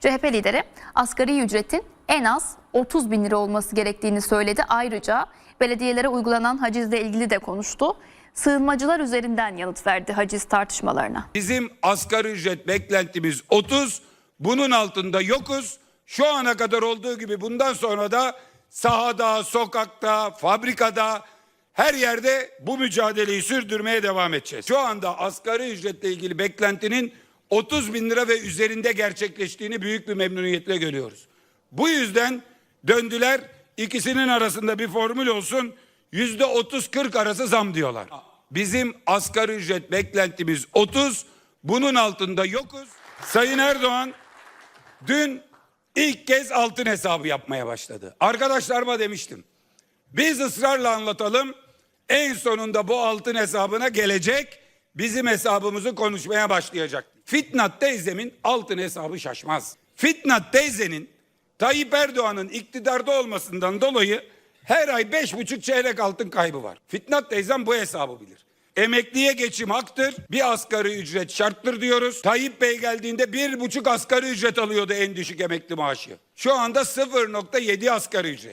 CHP lideri asgari ücretin en az 30 bin lira olması gerektiğini söyledi. Ayrıca belediyelere uygulanan hacizle ilgili de konuştu. Sığınmacılar üzerinden yanıt verdi haciz tartışmalarına. Bizim asgari ücret beklentimiz 30. Bunun altında yokuz. Şu ana kadar olduğu gibi bundan sonra da sahada, sokakta, fabrikada her yerde bu mücadeleyi sürdürmeye devam edeceğiz. Şu anda asgari ücretle ilgili beklentinin 30 bin lira ve üzerinde gerçekleştiğini büyük bir memnuniyetle görüyoruz. Bu yüzden döndüler ikisinin arasında bir formül olsun yüzde 30-40 arası zam diyorlar. Bizim asgari ücret beklentimiz 30 bunun altında yokuz. Sayın Erdoğan dün ilk kez altın hesabı yapmaya başladı. Arkadaşlarıma demiştim. Biz ısrarla anlatalım. En sonunda bu altın hesabına gelecek. Bizim hesabımızı konuşmaya başlayacak. Fitnat teyzemin altın hesabı şaşmaz. Fitnat teyzenin Tayyip Erdoğan'ın iktidarda olmasından dolayı her ay beş buçuk çeyrek altın kaybı var. Fitnat teyzem bu hesabı bilir. Emekliye geçim haktır. Bir asgari ücret şarttır diyoruz. Tayyip Bey geldiğinde bir buçuk asgari ücret alıyordu en düşük emekli maaşı. Şu anda 0.7 asgari ücret.